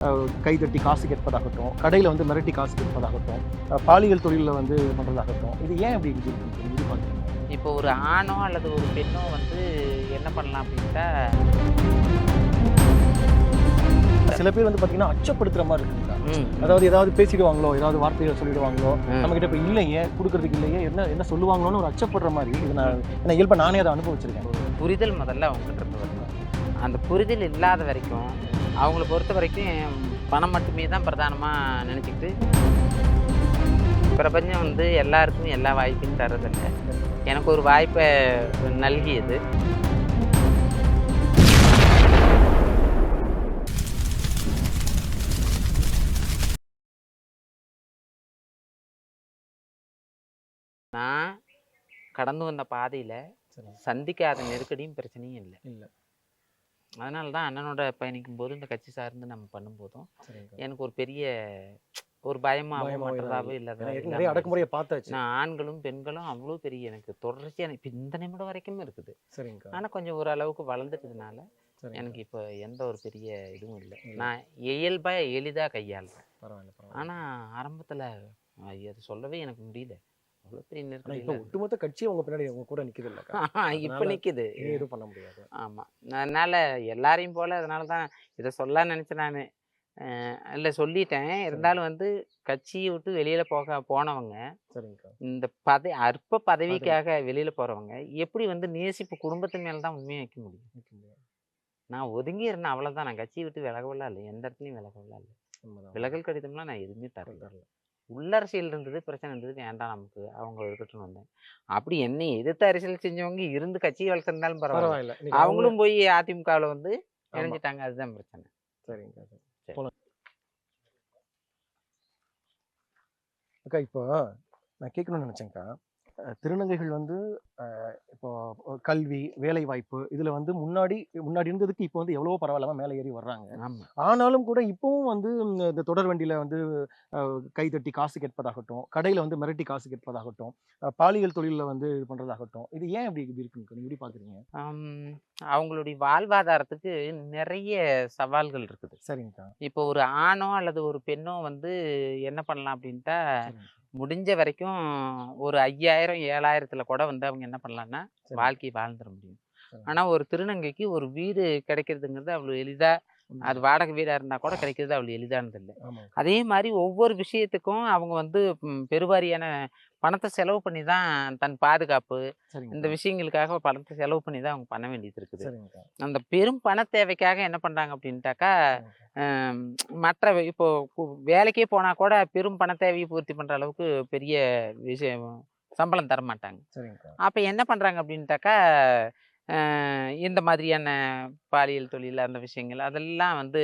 அஹ், கை தட்டி காசு கேட்பதாகட்டும் கடையில் வந்து மிரட்டி காசு கேட்பதாகட்டும் பாலியல் தொழிலில் வந்து பண்ணுறதாகட்டும் இது ஏன் இப்படி இது இது பார்க்குறீங்க இப்போ ஒரு ஆணோ அல்லது ஒரு பெண்ணோ வந்து என்ன பண்ணலாம் அப்படின்ட்டா? சில பேர் வந்து பார்த்தீங்கன்னா அச்சப்படுத்துற மாதிரி இருக்குங்க ம், அதாவது ஏதாவது பேசிடுவாங்களோ ஏதாவது வார்த்தைகளை சொல்லிடுவாங்களோ. நம்ம கிட்ட இப்போ இல்லையே கொடுக்கறதுக்கு இல்லையே என்ன என்ன சொல்லுவாங்களோன்னு ஒரு அச்சப்படுற மாதிரி இது நான் என்ன இயல்பா நானே அதை அனுபவிச்சிருக்கேன். புரிதல் முதல்ல அவங்ககிட்ட இருந்து அந்த புரிதல் இல்லாத வரைக்கும் அவங்கள பொறுத்த வரைக்கும் பணம் மட்டுமே தான் பிரதானமாக நினச்சிக்கிட்டு பிரபஞ்சம் வந்து எல்லாருக்கும் எல்லா வாய்ப்பையும் தரதில்லை எனக்கு ஒரு வாய்ப்பை நல்கியது. நான் கடந்து வந்த பாதையில் சந்திக்காத நெருக்கடியும் பிரச்சனையும் இல்லை. இல்லை. அதனால தான் அண்ணனோட பயணிக்கும் போது இந்த கட்சி சார்ந்து நம்ம பண்ணும்போதும் சரிங்க. எனக்கு ஒரு பெரிய ஒரு இல்லாத ஏற்கனவே நிறைய அடக்குமுறையை பார்த்தாச்சு. நான் ஆண்களும் பெண்களும் அவ்வளோ பெரிய எனக்கு தொடர்ச்சியான இப்போ இந்த நிமிடம் வரைக்கும் இருக்குது. சரிங்கக்கா ஆனால் கொஞ்சம் ஓரளவுக்கு வளர்ந்துட்டதுனால சரிங்க. எனக்கு இப்போ எந்த ஒரு பெரிய இதுவும் இல்லை. இல்லை. நான் இயல்பாக எளிதாக கையாளுறேன். ஆனால் ஆரம்பத்தில் அது சொல்லவே எனக்கு முடியல. அவ்வளோ பெரிய ஆனா நெருக்கடி இப்போ ஒட்டுமொத்த கட்சியே உங்க பின்னாடி உங்க கூட நிக்குது இல்லக்கா இப்போ நிற்குது எதுவும் பண்ண முடியாது? ஆமாம் அதனால் எல்லாரையும் போல் அதனால தான் இதை சொல்ல நினச்சேன் நான். இல்லை சொல்லிட்டேன். இருந்தாலும் வந்து கட்சியை விட்டு வெளியில் போக போனவங்க இந்த பத அற்ப பதவிக்காக வெளியில் போகிறவங்க எப்படி வந்து நேசிப்பு குடும்பத்து மேலே தான் உண்மையாக வைக்க முடியும். நான் ஒதுங்கி இருந்தேன். அவ்வளோதான் நான் கட்சியை விட்டு விலகவெல்லாம் இல்லை. எந்த இடத்துலையும் விலகவெல்லாம் இல்லை. விலகல் கடிதம்லாம் நான் எதுவுமே தரல. உள்ளரசியல் இருந்தது பிரச்சனை இருந்தது வேண்டாம் நமக்கு. அவங்க இருக்கட்டும் வந்தேன். அப்படி என்னை எதிர்த்து அரசியல் செஞ்சவங்க இருந்து கட்சியை வளர்த்திருந்தாலும் பரவாயில்ல. அவங்களும் போய் அதிமுகவில் வந்து. இணைஞ்சிட்டாங்க. அதுதான் பிரச்சனை. சரிங்கக்கா சரி. சரி. போலாம். அக்கா இப்போ நான் கேட்கணும்னு நினைச்சேன்க்கா. அஹ், திருநங்கைகள் வந்து இப்போ கல்வி வேலை வாய்ப்பு இதுல வந்து முன்னாடி முன்னாடி இருந்ததுக்கு இப்போ வந்து எவ்வளவோ பரவாயில்லாம மேலே ஏறி வர்றாங்க. ஆனாலும் கூட இப்பவும் வந்து இந்த தொடர் வண்டியில வந்து அஹ், கை தட்டி காசு கேட்பதாகட்டும் கடையில வந்து மிரட்டி காசு கேட்பதாகட்டும் பாலியல் தொழிலில் வந்து இது பண்றதாகட்டும் இது ஏன் இப்படி இப்படி இருக்குன்னு நீங்க எப்படி பாக்குறீங்க ஆம், அவங்களுடைய வாழ்வாதாரத்துக்கு நிறைய சவால்கள் இருக்குது. சரிங்கக்கா. இப்போ ஒரு ஆணோ அல்லது ஒரு பெண்ணோ வந்து என்ன பண்ணலாம் அப்படின்ட்டா முடிஞ்ச வரைக்கும் ஒரு ஐயாயிரம் ஏழாயிரத்துல கூட வந்து அவங்க என்ன பண்ணலாம்னா சரி. வாழ்க்கையை வாழ்ந்துட முடியும். ஆனா ஒரு திருநங்கைக்கு ஒரு வீடு கிடைக்கிறதுங்கிறது அவ்வளோ எளிதா அது வாடகை வீடா இருந்தா கூட கிடைக்கிறது அவ்வளோ எளிதானது இல்லை அதே மாதிரி ஒவ்வொரு விஷயத்துக்கும் அவங்க வந்து பெருவாரியான பணத்தை செலவு பண்ணி தான் தன் பாதுகாப்பு இந்த விஷயங்களுக்காக பணத்தை செலவு பண்ணி தான் அவங்க பண்ண வேண்டியது இருக்குது. அந்த பெரும் பண தேவைக்காக என்ன பண்றாங்க அப்படின்ட்டாக்கா மற்ற இப்போ வேலைக்கே போனா கூட பெரும் பண தேவையை பூர்த்தி பண்ற அளவுக்கு பெரிய விஷயம் சம்பளம் தர மாட்டாங்க சரிங்கக்கா அப்ப என்ன பண்றாங்க அப்படின்ட்டாக்கா இந்த மாதிரியான பாலியல் தொழில் அந்த விஷயங்கள் அதெல்லாம் வந்து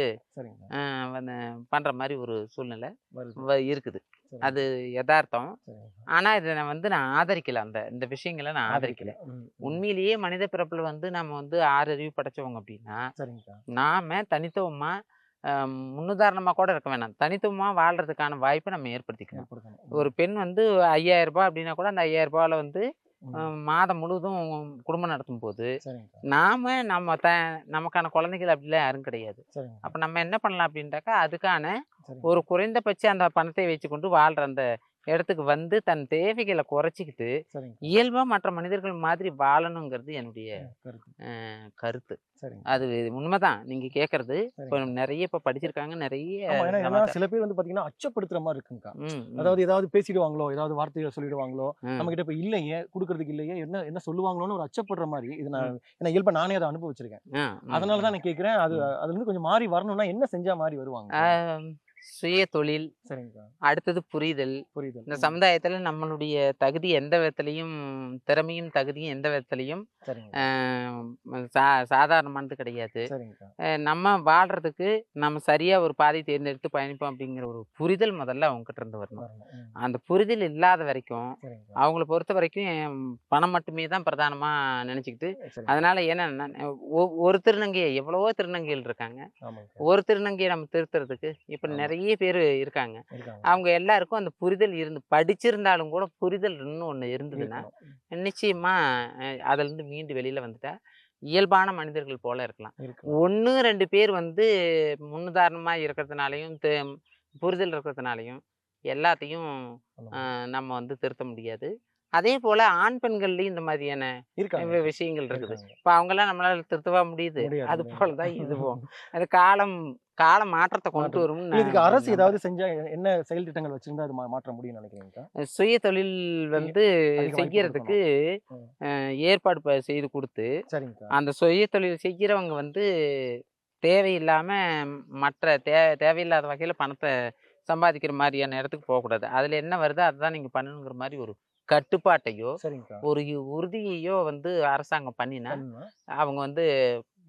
பண்ற மாதிரி ஒரு சூழ்நிலை இருக்குது. அது யதார்த்தம். சரிங்கக்கா. ஆனா இதை நான் வந்து நான் ஆதரிக்கல அந்த இந்த விஷயங்களை நான் ஆதரிக்கல. உண்மையிலேயே மனித பிறப்புல வந்து நம்ம வந்து ஆறு அறிவு படைச்சவங்க அப்படின்னா நாம தனித்துவமா ஆஹ் முன்னுதாரணமா கூட இருக்க வேணாம். தனித்துவமா வாழ்றதுக்கான வாய்ப்பை நம்ம ஏற்படுத்திக்கணும். ஒரு பெண் வந்து ஐயாயிரம் ரூபாய் அப்படின்னா கூட அந்த ஐயாயிரம் ரூபாயில வந்து மாதம் முழுவதும் குடும்பம் நடத்தும் போது நாம நம்ம த நமக்கான குழந்தைகள் அப்படிலாம் யாரும் கிடையாது. அப்ப நம்ம என்ன பண்ணலாம் அப்படின்ட்டாக்கா அதுக்கான ஒரு குறைந்தபட்ச அந்த பணத்தை வச்சுக்கொண்டு வாழ்ற அந்த இடத்துக்கு வந்து தன் தேவைகளை குறைச்சிக்கிட்டு இயல்பா மற்ற மனிதர்கள் மாதிரி வாழணுங்கிறது என்னுடைய கருத்து. அது உண்மைதான். நீங்க கேக்குறது நிறைய இப்ப படிச்சிருக்காங்க நிறைய. சில பேர் வந்து பாத்தீங்கன்னா அச்சப்படுத்துற மாதிரி இருக்குங்கக்கா அதாவது ஏதாவது பேசிடுவாங்களோ ஏதாவது வார்த்தைகளை சொல்லிடுவாங்களோ. நம்ம கிட்ட இப்ப இல்லையே கொடுக்கறதுக்கு இல்லையே என்ன என்ன சொல்லுவாங்களோன்னு ஒரு அச்சப்படுற மாதிரி இது நான் ஏன்னா இயல்பா நானே அதை அனுபவிச்சிருக்கேன். ஆ, ம், அதனால தான் ம். நான் கேக்குறேன் அது ம். அது வந்து கொஞ்சம் மாறி வரணும்னா என்ன செஞ்சா மாறி வருவாங்க? சுய தொழில் அடுத்தது புரிதல். புரியுது இந்த சமுதாயத்துல நம்மளுடைய தகுதி எந்த விதத்திலையும் திறமையும் தகுதியும் எந்த விதத்திலையும் சாதாரணமானது கிடையாது. நம்ம வாழ்றதுக்கு நம்ம சரியா ஒரு பாதை தேர்ந்தெடுத்து பயணிப்போம் அப்படிங்கிற ஒரு புரிதல் முதல்ல அவங்க கிட்ட இருந்து வரணும். அந்த புரிதல் இல்லாத வரைக்கும் அவங்கள பொறுத்த வரைக்கும் பணம் மட்டுமே தான் பிரதானமா நினைச்சுக்கிட்டு அதனால என்ன ஒரு திருநங்கையை எவ்வளவோ திருநங்கைகள் இருக்காங்க. ஒரு திருநங்கையை நம்ம திருத்துறதுக்கு இப்ப ஆமா. நிறைய பேர் இருக்காங்க. அவங்க எல்லாருக்கும் அந்த புரிதல் இருந்து படிச்சிருந்தாலும் கூட புரிதல் இன்னும் ஒண்ணு இருந்ததுன்னா. நிச்சயமா அஹ், அதுல இருந்து மீண்டு வெளியில வந்துட்டா இயல்பான மனிதர்கள் போல இருக்கலாம். ஒன்று ரெண்டு பேர் வந்து முன்னுதாரணமாக இருக்கிறதுனாலையும் புரிதல் இருக்கிறதுனாலையும் எல்லாத்தையும். நம்ம வந்து திருத்த முடியாது. அதே போல் ஆண் பெண்கள்லையும் இந்த மாதிரியான விஷயங்கள் இருக்குது. இப்போ அவங்கெல்லாம் நம்மளால திருத்தவா முடியுது. அது முடியாது. போல தான் இதுவும். அது காலம் கால மாற்றத்தை கொண்டு இல்ல, இதுக்கு அரசு. ஏதாவது செஞ்சா என்ன செயல் திட்டங்கள் வச்சிருந்தா அது மாற்ற முடியும்னு நினைக்கிறீங்க சுய தொழில் வந்து செய்யறதுக்கு ஏற்பாடு செய்து கொடுத்து அந்த சுய தொழில் செய்கிறவங்க வந்து தேவையில்லாம மற்ற தே தேவையில்லாத வகையில் பணத்தை சம்பாதிக்கிற மாதிரியான இடத்துக்கு போகக்கூடாது. அதில் என்ன வருதோ அதுதான் நீங்கள் பண்ணணுங்கிற மாதிரி ஒரு கட்டுப்பாட்டையோ ஒரு உறுதியையோ வந்து அரசாங்கம் பண்ணினா. அவங்க வந்து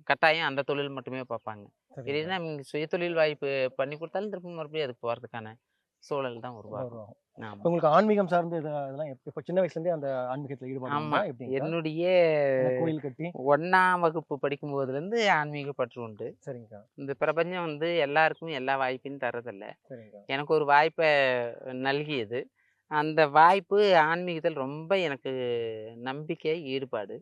கட்டாயம் அந்த தொழில் மட்டுமே பார்ப்பாங்க. இல்லைன்னா சுயதொழில் வாய்ப்பு பண்ணி கொடுத்தாலும் திரும்ப மறுபடியும் அதுக்கு போகிறதுக்கான சூழல் தான் உருவாகும். உங்களுக்கு ஆன்மீகம் சார்ந்து இது- இதெல்லாம் இப்ப சின்ன வயசுல இருந்தே அந்த ஆன்மீகத்துல ஈடுபாடு ஆமா. உண்டா? எப்படிங்கக்கா? என்னுடைய கோயில் கட்டி? ஒண்ணாம் வகுப்பு படிக்கும் போதுலேருந்து ஆன்மீக பற்று உண்டு. சரிங்கக்கா. இந்த பிரபஞ்சம் வந்து எல்லாருக்கும் எல்லா வாய்ப்பையும் தரதில்ல எனக்கு ஒரு வாய்ப்பை நல்கியது. அந்த வாய்ப்பு ஆன்மீகத்தில் ரொம்ப எனக்கு நம்பிக்கை ஈடுபாடு.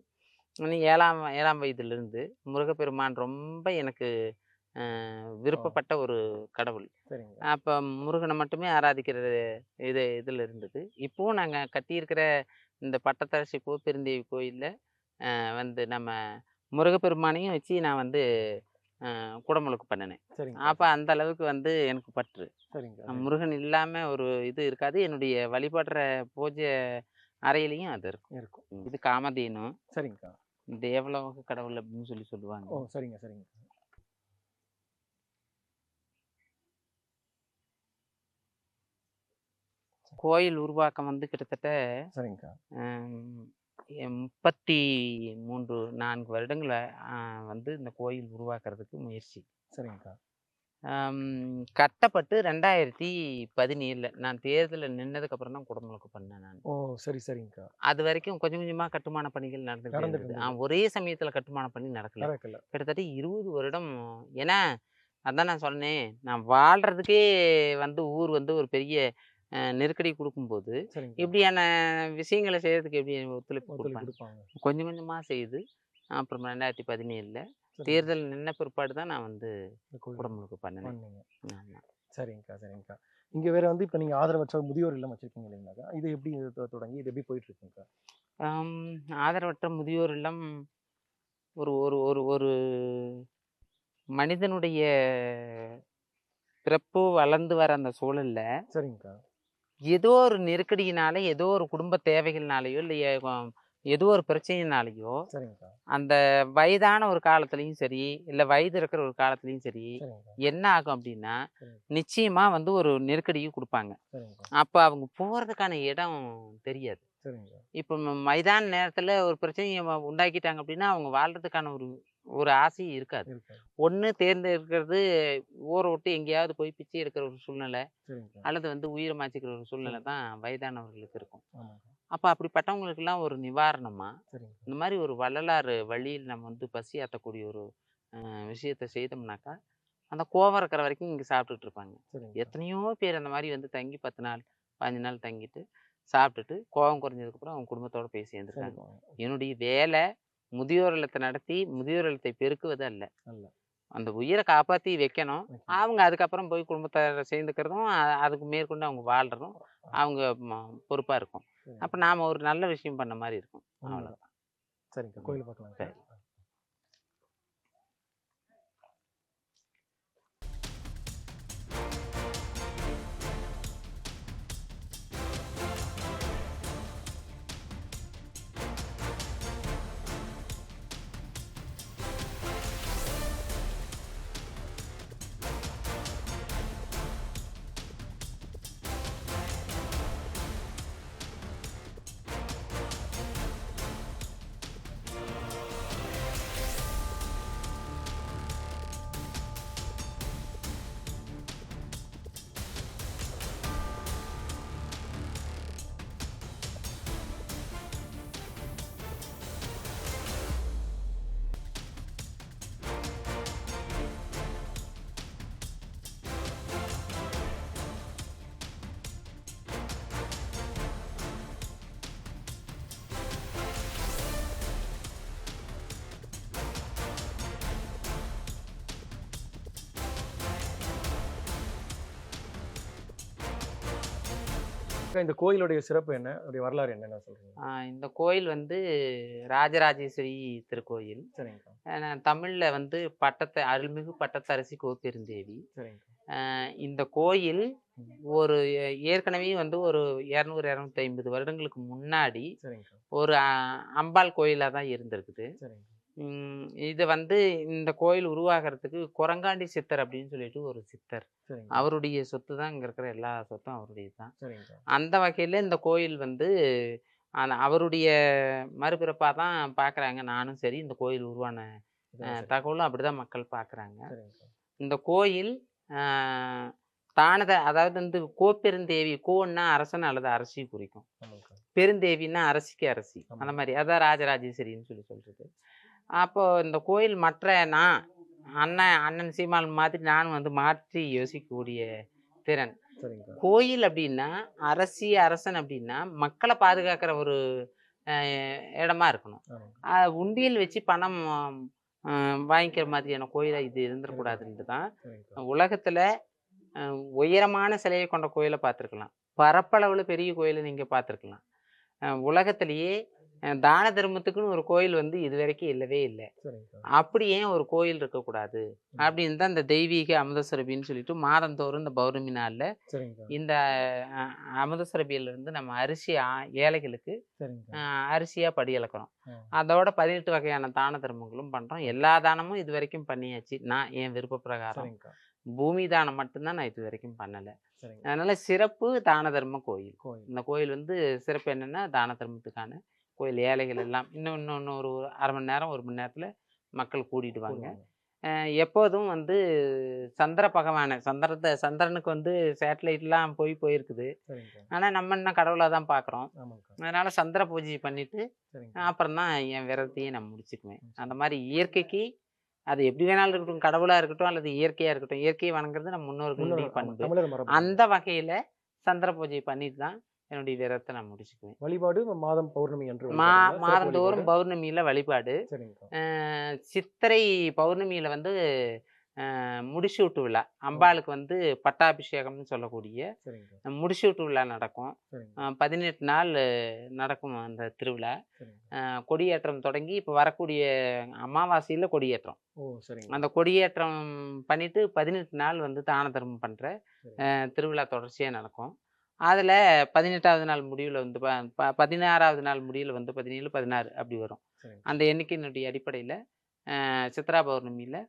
ஏழாம் ஏழாம் வயதிலிருந்து முருகப்பெருமான் ரொம்ப எனக்கு விருப்பப்பட்ட ஒரு கடவுள். அப்போ முருகனை மட்டுமே ஆராதிக்கிற இது இதில் இருந்தது. இப்போவும் நாங்கள் கட்டியிருக்கிற இந்த பட்டத்தரசி பூ பெருந்தேவி கோயிலில் வந்து நம்ம முருகப்பெருமானையும் வச்சு நான் வந்து குடமுழுக்கு பண்ணினேன். சரிங்க. அப்போ அந்த அளவுக்கு வந்து எனக்கு பற்று. சரிங்க முருகன் இல்லாமல் ஒரு இது இருக்காது. என்னுடைய வழிபடுற பூஜை அறையிலையும் அது இருக்கும். இருக்கும். இது காமதேனு சரிங்கக்கா தேவலோக கடவுள் அப்படின்னு சொல்லி சொல்லுவாங்க. ஓ சரிங்க சரிங்க. கோயில் உருவாக்கம் வந்து கிட்டத்தட்ட சரிங்கக்கா முப்பத்தி மூன்று நான்கு வருடங்களை வந்து இந்த கோயில் உருவாக்குறதுக்கு முயற்சி. சரிங்கக்கா. கட்டப்பட்டு ரெண்டாயிரத்தி பதினேழில் நான் தேர்தலில் நின்னதுக்கப்புறம் தான் குடமுழுக்கு பண்ணேன் நான். ஓ சரி சரிங்கக்கா. அது வரைக்கும் கொஞ்சம் கொஞ்சமாக கட்டுமான பணிகள் ஆ, ஒரே சமயத்தில் கட்டுமான பணி நடக்கல. கிட்டத்தட்ட இருபது வருடம். ஏன்னா அதான் நான் சொன்னேன் நான் வாழ்கிறதுக்கே வந்து ஊர் வந்து ஒரு பெரிய நெருக்கடி கொடுக்கும்போது இப்படியான விஷயங்களை செய்யறதுக்கு எப்படி ஒத்துழைப்பு கொடுப்பாங்க? கொஞ்சம் கொஞ்சமாக செய்து அப்புறம் ரெண்டாயிரத்தி பதினேழில். தேர்தல் நின்ன பிற்பாடு தான் நான் வந்து இந்த கோயில் குடமுழுக்கு பண்ணினேன் பண்ணீங்க. ஆமா. சரிங்கக்கா சரிங்கக்கா. இங்க வேற வந்து இப்ப நீங்க ஆதரவற்ற முதியோர் இல்லம் வச்சிருக்கீங்க இல்லைங்களாக்கா? இது எப்படி தொடங்கி இது எப்படி போயிட்டு இருக்குங்கக்கா ஆம், ஆதரவற்ற முதியோர் இல்லம் ஒரு ஒரு ஒரு ஒரு மனிதனுடைய பிறப்பு வளர்ந்து வர அந்த சூழல்ல சரிங்கக்கா. ஏதோ ஒரு நெருக்கடியினால ஏதோ ஒரு குடும்ப தேவைகள்னாலேயோ இல்லை ஏதோ ஒரு பிரச்சனையினாலேயோ சரிங்கக்கா. அந்த வயதான ஒரு காலத்துலேயும் சரி இல்லை வயது இருக்கிற ஒரு காலத்துலேயும் சரி என்ன ஆகும் அப்படின்னா சரிங்க. நிச்சயமா வந்து ஒரு நெருக்கடியும் கொடுப்பாங்க. அப்போ அவங்க போகிறதுக்கான இடம் தெரியாது. இப்போ மைதான நேரத்தில் ஒரு பிரச்சனையை உண்டாக்கிட்டாங்க அப்படின்னா அவங்க வாழ்றதுக்கான ஒரு ஒரு ஆசையும் இருக்காது. ஒன்று தேர்ந்தெடுக்கிறது ஊரை விட்டு எங்கேயாவது போய் பிச்சை எடுக்கிற ஒரு சூழ்நிலை அல்லது வந்து உயிரை மாச்சிக்கிற ஒரு சூழ்நிலை தான் வயதானவர்களுக்கு இருக்கும். அப்போ அப்படிப்பட்டவங்களுக்கெல்லாம் ஒரு நிவாரணமா இந்த மாதிரி ஒரு வள்ளலாறு வழியில் நம்ம வந்து பசி ஆற்றக்கூடிய ஒரு விஷயத்தை செய்தோம்னாக்கா அந்த கோவம் இருக்கிற வரைக்கும் இங்கே சாப்பிட்டுட்டு இருப்பாங்க. எத்தனையோ பேர் அந்த மாதிரி வந்து தங்கி பத்து நாள் பதினஞ்சு நாள் தங்கிட்டு சாப்பிட்டுட்டு கோவம் குறைஞ்சதுக்கப்புறம் அவங்க குடும்பத்தோட போய் சேர்ந்துருக்காங்க என்னுடைய வேலை முதியோர் இல்லத்தை நடத்தி முதியோர் இல்லத்தை பெருக்குவது அல்ல. அந்த உயிரை காப்பாற்றி வைக்கணும். அவங்க அதுக்கப்புறம் போய் குடும்பத்தை சேர்ந்துக்கிறதும் அதுக்கு மேற்கொண்டு அவங்க வாழ்றதும் அவங்க பொறுப்பாக இருக்கும் சரிங்க. அப்போ நாம் ஒரு நல்ல விஷயம் பண்ண மாதிரி இருக்கும். அவ்வளோதான் சரிங்கக்கா கோயில் பார்க்கலாம் சரி. இந்த கோயிலுடைய சிறப்பு என்ன? அதோடைய வரலாறு என்னன்னு சொல்றீங்க இந்த கோயில் வந்து ராஜராஜேஸ்வரி திருக்கோயில். சரிங்கக்கா ஆஹ் தமிழ்ல வந்து பட்டத்தை அருள்மிகு பட்டத்தரசி கோப்பெருந்தேவி இந்த கோயில் ஒரு ஏற்கனவே வந்து ஒரு இரநூறு இரநூத்தி ஐம்பது வருடங்களுக்கு முன்னாடி ஒரு அம்பாள் கோயிலாக தான் இருந்திருக்குது. சரிங்க இது வந்து இந்த கோயில் உருவாகிறதுக்கு குரங்காண்டி சித்தர் அப்படின்னு சொல்லிட்டு ஒரு சித்தர். அவருடைய சொத்து தான் இங்கே இருக்கிற எல்லா சொத்தும் அவருடைய தான். அந்த வகையில் இந்த கோயில் வந்து அவருடைய மறுபிறப்பாக தான் பார்க்குறாங்க நானும் சரி இந்த கோயில் உருவான. தகவலும் அப்படி தான் மக்கள் பார்க்குறாங்க இந்த கோயில் தானத அதாவது வந்து கோப்பெருந்தேவி கோன்னா அரசன் அல்லது அரசி குறிக்கும். பெருந்தேவின்னா அரசிக்கு அரசி. அந்த மாதிரி. அதான் ராஜராஜேஸ்வரின்னு சொல்லி சொல்றது. அப்போ இந்த கோயில் மற்ற நான் அண்ணன் அண்ணன் சீமான் மாதிரி நான் வந்து மாற்றி யோசிக்கக்கூடிய திறன். கோயில் அப்படின்னா அரசி அரசன் அப்படின்னா மக்களை பாதுகாக்கிற ஒரு இடமா இருக்கணும். உண்டியல் வச்சு பணம் வாங்கிக்கிற மாதிரியான கோயிலா இது இருந்துடக்கூடாதுன்ட்டு தான் உலகத்துல உயரமான சிலையை கொண்ட கோயிலை பார்த்துருக்கலாம். பரப்பளவுல பெரிய கோயிலை நீங்க பார்த்துருக்கலாம். உலகத்திலேயே தான தர்மத்துக்குன்னு ஒரு கோயில் வந்து இது வரைக்கும் இல்லவே இல்லை. அப்படி ஏன் ஒரு கோயில் இருக்கக்கூடாது அப்படின்னு தான் இந்த தெய்வீக அமுதசுரபின்னு சொல்லிட்டு மாதந்தோறும் இந்த பௌர்ணமி நாளில் இந்த அஹ், அமுதசுரபியில இருந்து நம்ம அரிசி ஏழைகளுக்கு சரிங்கக்கா அஹ், அரிசியா படி இழக்கிறோம். அதோட பதினெட்டு வகையான தான தர்மங்களும் பண்றோம். எல்லா தானமும் இது வரைக்கும் பண்ணியாச்சு. நான் என் விருப்ப பிரகாரம் பூமி தானம் மட்டும்தான் நான் இது வரைக்கும் பண்ணல. அதனால சிறப்பு தான தர்ம கோயில். இந்த கோயில் வந்து சிறப்பு என்னன்னா தான தர்மத்துக்கான கோயில் ஏழைகள் எல்லாம் இன்னும் இன்னும் ஒரு அரை மணி நேரம் ஒரு மணி நேரத்துல மக்கள். அஹ் எப்போதும் வந்து சந்திர பகவானை சந்திரத்தை சந்திரனுக்கு வந்து சேட்டலைட்லாம் போய் போயிருக்குது. ஆனால் நம்ம இன்னும் கடவுளாக தான் பார்க்குறோம் அதனால சந்திர பூஜை பண்ணிட்டு சரிங்கக்கா அப்புறம் தான் என் விரதத்தையே நான் முடிச்சுக்குவேன். அந்த மாதிரி இயற்கைக்கு அது எப்படி வேணாலும் இருக்கட்டும் கடவுளாக இருக்கட்டும் அல்லது இயற்கையாக இருக்கட்டும் இயற்கையை வணங்குறது நம்ம முன்னோர்களுடைய முன்னோர் ஆமா, பண்பு. அந்த வகையில் சந்திர பூஜை பண்ணிட்டு தான் என்னுடைய விரதத்தை நான் முடிச்சுக்குவேன். வழிபாடு மாதம் பௌர்ணமி என்று மா மாதந்தோறும்? பௌர்ணமியில வழிபாடு. சித்திரை பௌர்ணமியில வந்து முடிச்சு விட்டு விழா. அம்பாளுக்கு வந்து பட்டாபிஷேகம்னு சொல்லக்கூடிய முடிச்சு விட்டு விழா நடக்கும். பதினெட்டு நாள் நடக்கும் அந்த திருவிழா. கொடியேற்றம் தொடங்கி இப்போ வரக்கூடிய அமாவாசையில் கொடியேற்றம். அந்த கொடியேற்றம் பண்ணிட்டு பதினெட்டு நாள் வந்து தான தர்மம் பண்ணுற. திருவிழா தொடர்ச்சியாக நடக்கும். அதில் பதினெட்டாவது நாள் முடிவில் வந்து ப பதினாறாவது நாள் முடிவில் வந்து பதினேழு பதினாறு அப்படி வரும். அந்த எண்ணிக்கையினுடைய அடிப்படையில் சித்ரா பௌர்ணமியில்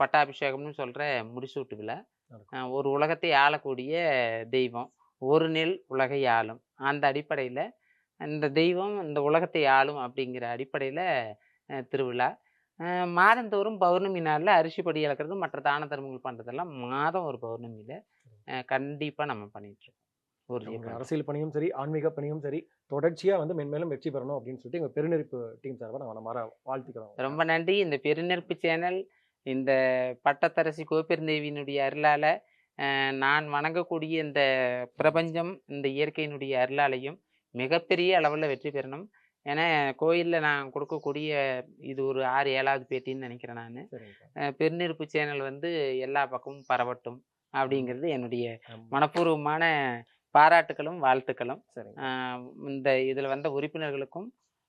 பட்டாபிஷேகம்னு சொல்கிற முடிசூட்டு விழா ஒரு உலகத்தை ஆளக்கூடிய தெய்வம் ஒரு நெல் உலகை ஆளும். அந்த அடிப்படையில் இந்த தெய்வம் இந்த உலகத்தை ஆளும் அப்படிங்கிற அடிப்படையில் திருவிழா. மாதந்தோறும் பௌர்ணமி நாளில் அரிசி படி இழக்கிறது மற்ற தான தர்மங்கள் பண்ணுறதெல்லாம் மாதம் ஒரு பௌர்ணமியில் கண்டிப்பாக நம்ம பண்ணிகிட்ருக்கோம் ஒரு உங்க அரசியல் பணியும் சரி ஆன்மீக பணியும் சரி தொடர்ச்சியா வந்து மென்மேலும் வெற்றி பெறணும் அப்படின்னு சொல்லிட்டு எங்க பெருநெருப்பு டீம் சார்பாக நான் மனமாற வாழ்த்துக்கிறோம். ரொம்ப நன்றி. இந்த பெருநெருப்பு சேனல் இந்த பட்டத்தரசி கோப்பெருந்தேவியினுடைய அருளால் நான் வணங்கக்கூடிய இந்த பிரபஞ்சம் இந்த இயற்கையினுடைய அருளாலையும் மிகப்பெரிய அளவில் வெற்றி பெறணும். ஏன்னா கோயிலில் நான் கொடுக்கக்கூடிய இது ஒரு ஆறு ஏழாவது பேட்டின்னு நினைக்கிறேன் நான். பெருநெருப்பு சேனல் வந்து எல்லா பக்கமும் பரவட்டும் அப்படிங்கிறது என்னுடைய. மனப்பூர்வமான பாராட்டுகளும் வாழ்த்துக்களும். இந்த இதில் வந்த உறுப்பினர்களுக்கும்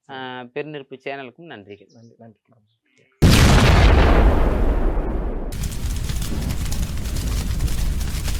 ஆஹ் பெருநெருப்பு சேனலுக்கும் நன்றிகள். நன்றி நன்றி.